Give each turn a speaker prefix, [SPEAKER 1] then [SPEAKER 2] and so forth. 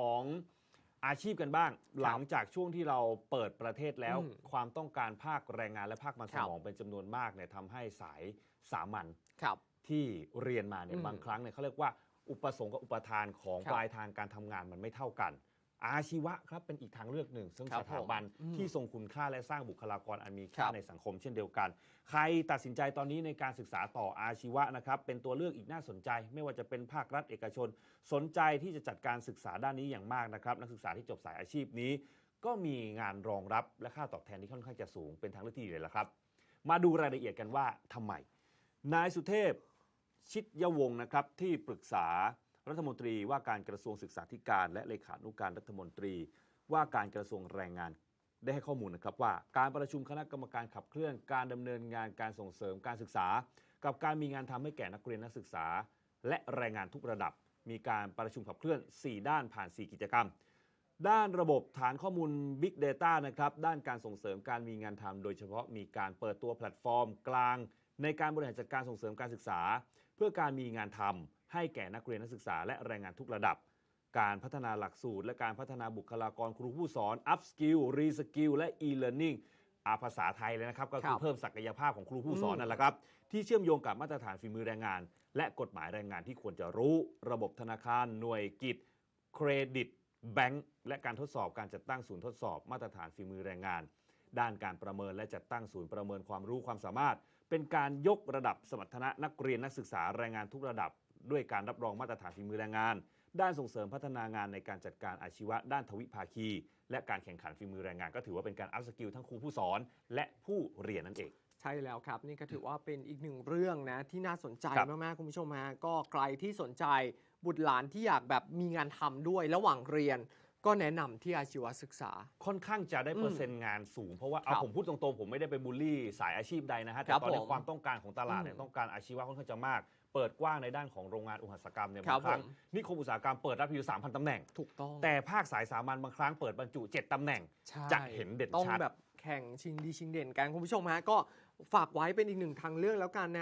[SPEAKER 1] ของอาชีพกันบ้าง หลังจากช่วงที่เราเปิดประเทศแล้ว
[SPEAKER 2] อืม
[SPEAKER 1] ความต้องการภาคแรงงานและภาคมัน
[SPEAKER 2] ค
[SPEAKER 1] ส
[SPEAKER 2] รับ
[SPEAKER 1] มองเป็นจำนวนมากเนี่ยทำให้สายสามัญ
[SPEAKER 2] ครับ
[SPEAKER 1] ที่เรียนมาเนี่ย
[SPEAKER 2] อืม
[SPEAKER 1] บางครั้งเนี่ยเขาเรียกว่าอุปสงค์กับอุปทานของ
[SPEAKER 2] ครับ
[SPEAKER 1] ปลายทางการทำงานมันไม่เท่ากัน อาชีวะครับเป็นอีกทางเลือกหนึ่ง ซึ่ง
[SPEAKER 2] ครั
[SPEAKER 1] ส
[SPEAKER 2] บ
[SPEAKER 1] ถาบัน
[SPEAKER 2] ผมอืม
[SPEAKER 1] ที่ทรงคุณค่าและสร้างบุคลากรอันมี
[SPEAKER 2] ค
[SPEAKER 1] ค่า
[SPEAKER 2] รับ
[SPEAKER 1] ในสังคมเช่นเดียวกัน ใครตัดสินใจตอนนี้ในการศึกษาต่ออาชีวะนะครับเป็นตัวเลือกอีกน่าสนใจ ไม่ว่าจะเป็นภาครัฐเอกชน สนใจที่จะจัดการศึกษาด้านนี้อย่างมากนะครับนักศึกษาที่จบสายอาชีพนี้ ก็มีงานรองรับและค่าตอบแทนที่ค่อนข้างจะสูงเป็นทางเลือกที่ดีเลยละครับ มาดูรายละเอียดกันว่าทำไม นายสุเทพ ชิดยวงศ์นะครับที่ปรึกษา รัฐมนตรีว่าการกระทรวงศึกษาธิการ และเลขานุการรัฐมนตรี ว่าการกระทรวงแรงงานได้ให้ข้อมูลนะครับว่า การประชุมคณะกรรมการขับเคลื่อนการดำเนินงานการส่งเสริมการศึกษา กับการมีงานทำให้แก่นักเรียนนักศึกษา และแรงงานทุกระดับ มีการประชุมขับเคลื่อน 4 ด้านผ่าน 4 กิจกรรม ด้านระบบฐานข้อมูล Big Data นะครับด้านการส่งเสริมการมีงานทำโดยเฉพาะมีการเปิดตัวแพลตฟอร์ม กลาง ในการบริหารจัดการส่งเสริมการศึกษา เพื่อการมีงานทำให้แก่นักเรียนนักศึกษาและแรงงานทุกระดับ การพัฒนาหลักสูตร และการพัฒนาบุคลากรครูผู้สอน up skill re skill และ e learning อาภาษาไทยเลยนะครับ ก็คื
[SPEAKER 2] ครั
[SPEAKER 1] อบเพิ่มศักยภาพของครูผู้สอน
[SPEAKER 2] อืม
[SPEAKER 1] นั่นแหละครับ ที่เชื่อมโยงกับมาตรฐานฝีมือแรงงาน และกฎหมายแรงงานที่ควรจะรู้ ระบบธนาคาร หน่วยกิจ เครดิต แบงก์และการทดสอบการจัดตั้งศูนย์ทดสอบ มาตรฐานฝีมือแรงงาน ด้านการประเมินและจัดตั้งศูนย์ประเมินความรู้ความสามารถ เป็นการยกระดับสมรรถนะนักเรียนนักศึกษาแรงงานทุกระดับ ด้วยการรับรองมาตรฐานฝีมือแรงงาน ด้านส่งเสริมพัฒนางานในการจัดการอาชีวะ ด้านทวิภาคี และการแข่งขันฝีมือแรงงาน ก็ถือว่าเป็นการอัพสกิลทั้งครูผู้สอน และผู้เรียนนั่นเอง
[SPEAKER 2] ใช่แล้วครับ นี่ก็ถือว่าเป็นอีกหนึ่งเรื่องนะ ที่น่าสนใจมากๆ คุณผู้ชมฮะก็ใครที่สนใจบุตรหลานที่อยากแบบมีงานทำด้วยระหว่างเรียน ก็แนะนำที่อาชีวศึกษา
[SPEAKER 1] ค่อนข้างจะได้เปอร์เซ็นต์งานสูง เพราะว่าเอา
[SPEAKER 2] ครับ
[SPEAKER 1] ผมพูดตรงๆผมไม่ได้ไปบูลลี่สายอาชีพใดนะฮะแต่
[SPEAKER 2] ครับ
[SPEAKER 1] ตอนนี้
[SPEAKER 2] ผม
[SPEAKER 1] ความต้องการของตลาดเนี่ย
[SPEAKER 2] อืม
[SPEAKER 1] ต้องการอาชีวะค่อนข้างจะมาก เปิดกว้างในด้านของโรงงานอุตสาหกรรมเนี่ย
[SPEAKER 2] ครับ
[SPEAKER 1] บางครั้ง
[SPEAKER 2] ผม
[SPEAKER 1] นิคมอุตสาหกรรมเปิดรับอยู่3,000ตำแหน่ง
[SPEAKER 2] ถูกต้อง
[SPEAKER 1] แต่ภาคสายสามัญบางครั้งเปิดบรรจุ7ตำแหน่ง
[SPEAKER 2] ใช่
[SPEAKER 1] จะเห็นเด่น
[SPEAKER 2] ต้อง
[SPEAKER 1] ชัด
[SPEAKER 2] แบบแข่งชิงดีชิงเด่นกันคุณผู้ชมฮะก็ฝากไว้เป็นอีกหนึ่งทางเลือกแล้วกันนะ